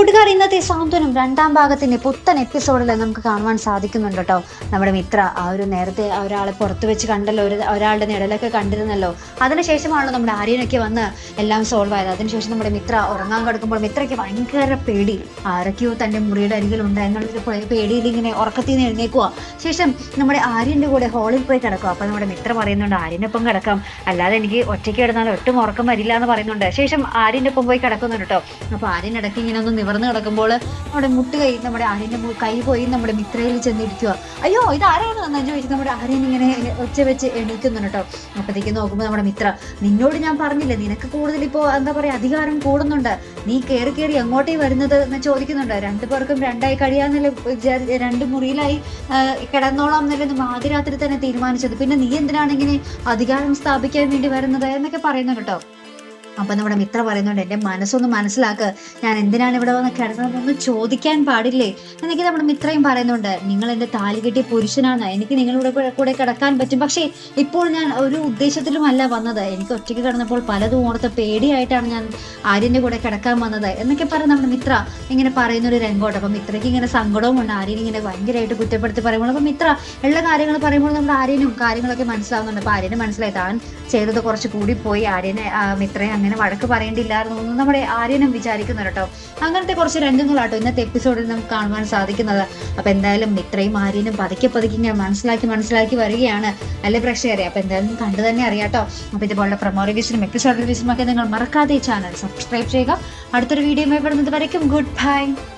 ഇന്നത്തെ സാന്ത്വനം രണ്ടാം ഭാഗത്തിന്റെ പുത്തൻ എപ്പിസോഡിൽ നമുക്ക് കാണുവാൻ സാധിക്കുന്നുണ്ട് കേട്ടോ. നമ്മുടെ മിത്ര ആ ഒരു നേരത്തെ ഒരാളെ പുറത്ത് വെച്ച് കണ്ടല്ലോ ഒരു ഒരാളുടെ നിഴലൊക്കെ കണ്ടിരുന്നല്ലോ. അതിനുശേഷമാണല്ലോ നമ്മുടെ ആര്യനൊക്കെ വന്ന് എല്ലാം സോൾവ് ആയത്. അതിനുശേഷം നമ്മുടെ മിത്ര ഉറങ്ങാൻ കിടക്കുമ്പോൾ മിത്രയ്ക്ക് ഭയങ്കര പേടി. ആരൊക്കെയോ തന്റെ മുറിയുടെ അരികിലുണ്ട് എന്നുള്ളൊരു പേടിയിൽ ഇങ്ങനെ ഉറക്കത്തിൽ നിന്ന് എഴുന്നേക്കുക ശേഷം നമ്മുടെ ആര്യന്റെ കൂടെ ഹോളിൽ പോയി കിടക്കുക. അപ്പൊ നമ്മുടെ മിത്ര പറയുന്നുണ്ട് ആര്യനൊപ്പം കിടക്കാം. അല്ലാതെ എനിക്ക് ഒറ്റയ്ക്ക് കിടന്നാൽ ഒട്ടും ഉറക്കം വരില്ല എന്ന് പറയുന്നുണ്ട്. ശേഷം ആര്യന്റെ ഒപ്പം പോയി കിടക്കുന്നുണ്ട് കേട്ടോ. അപ്പൊ ആര്യൻ ഇടയ്ക്ക് ഇങ്ങനെ ഒന്ന് നിവർന്ന് കിടക്കുമ്പോൾ നമ്മുടെ മുട്ട് കൈ നമ്മുടെ ആര്യന്റെ കൈ പോയി നമ്മുടെ മിത്രയിൽ ചെന്നിരിക്കുക. അയ്യോ ഇത് ആരാണ് എന്ന് ചോദിച്ച് നമ്മുടെ ആര്യൻ ഇങ്ങനെ ഒച്ച വെച്ച് എണീക്കുന്നുണ്ട് കേട്ടോ. അപ്പത്തേക്ക് നോക്കുമ്പോൾ നമ്മുടെ മിത്ര നിന്നോട് ഞാൻ പറഞ്ഞില്ല നിനക്ക് കൂടുതൽ ഇപ്പോൾ എന്താ പറയാ അധികാരം കൂടുന്നുണ്ട്. നീ കയറി കയറി എങ്ങോട്ടേ വരുന്നത്? എന്ന് ചോദിക്കുന്നുണ്ട്. രണ്ടു പേർക്കും രണ്ടായി കഴിയാന്നല്ലേ രണ്ട് മുറിയിലായി കിടന്നോളാം എന്നല്ലേ ആദ്യരാത്രി തന്നെ തീരുമാനിച്ചത്. പിന്നെ നീ എന്തിനാണ് ഇങ്ങനെ അധികാരം സ്ഥാപിക്കാൻ വേണ്ടി വരുന്നത് എന്നൊക്കെ പറയുന്നുണ്ട് കേട്ടോ. അപ്പൊ നമ്മുടെ മിത്ര പറയുന്നുണ്ട് എന്റെ മനസ്സൊന്ന് മനസ്സിലാക്ക്. ഞാൻ എന്തിനാണ് ഇവിടെ വന്ന് കിടന്നതെന്നൊന്ന് ചോദിക്കാൻ പാടില്ലേ? എന്നൊക്കെ നമ്മുടെ മിത്രയും പറയുന്നുണ്ട് നിങ്ങൾ എന്റെ താലി കെട്ടിയ പുരുഷനാണ്. എനിക്ക് നിങ്ങളുടെ കൂടെ- കൂടെ കിടക്കാൻ പറ്റും. പക്ഷേ ഇപ്പോൾ ഞാൻ ഒരു ഉദ്ദേശത്തിലുമല്ല വന്നത്. എനിക്ക് ഒറ്റയ്ക്ക് കിടന്നപ്പോൾ പലതും ഓർത്ത് പേടിയായിട്ടാണ് ഞാൻ ആര്യന്റെ കൂടെ കിടക്കാൻ വന്നത്. എന്നൊക്കെ പറഞ്ഞ് നമ്മുടെ മിത്ര ഇങ്ങനെ പറയുന്ന ഒരു രംഗോട്ട് അപ്പൊ മിത്രയ്ക്ക് ഇങ്ങനെ സങ്കടവും ഉണ്ട് ആര്യൻ ഇങ്ങനെ ഭയങ്കരമായിട്ട് കുറ്റപ്പെടുത്തി പറയുമ്പോൾ അപ്പൊ മിത്ര ഉള്ള കാര്യങ്ങൾ പറയുമ്പോൾ നമ്മുടെ ആര്യനും കാര്യങ്ങളൊക്കെ മനസ്സിലാവുന്നുണ്ട്. അപ്പൊ ആര്യന് മനസ്സിലായി. താൻ ചെയ്തത് കുറച്ച് കൂടി പോയി. ആര്യനെ മിത്രയെ അങ്ങനെ വഴക്ക് പറയേണ്ടില്ലായിരുന്നു എന്ന് നമ്മുടെ ആര്യനും വിചാരിക്കുന്നു കേട്ടോ. അങ്ങനത്തെ കുറച്ച് രംഗങ്ങളാട്ടോ ഇന്നത്തെ എപ്പിസോഡിൽ നമുക്ക് കാണുവാൻ സാധിക്കുന്നത്. അപ്പൊ എന്തായാലും ഇത്രയും ആര്യനും പതുക്കെ പതുക്കെ ഇങ്ങനെ മനസ്സിലാക്കി മനസ്സിലാക്കി വരികയാണ് അല്ലെ പ്രേക്ഷകരെ? അപ്പൊ എന്തായാലും കണ്ടു തന്നെ അറിയാട്ടോ അപ്പൊ ഇതുപോലുള്ള പ്രൊമോ എപ്പിസോഡ് റിവ്യൂസിനും ഒക്കെ നിങ്ങൾ മറക്കാതെ ചാനൽ സബ്സ്ക്രൈബ് ചെയ്യുക. അടുത്തൊരു വീഡിയോ മേപ്പെടുന്നത് വരയ്ക്കും. Good bye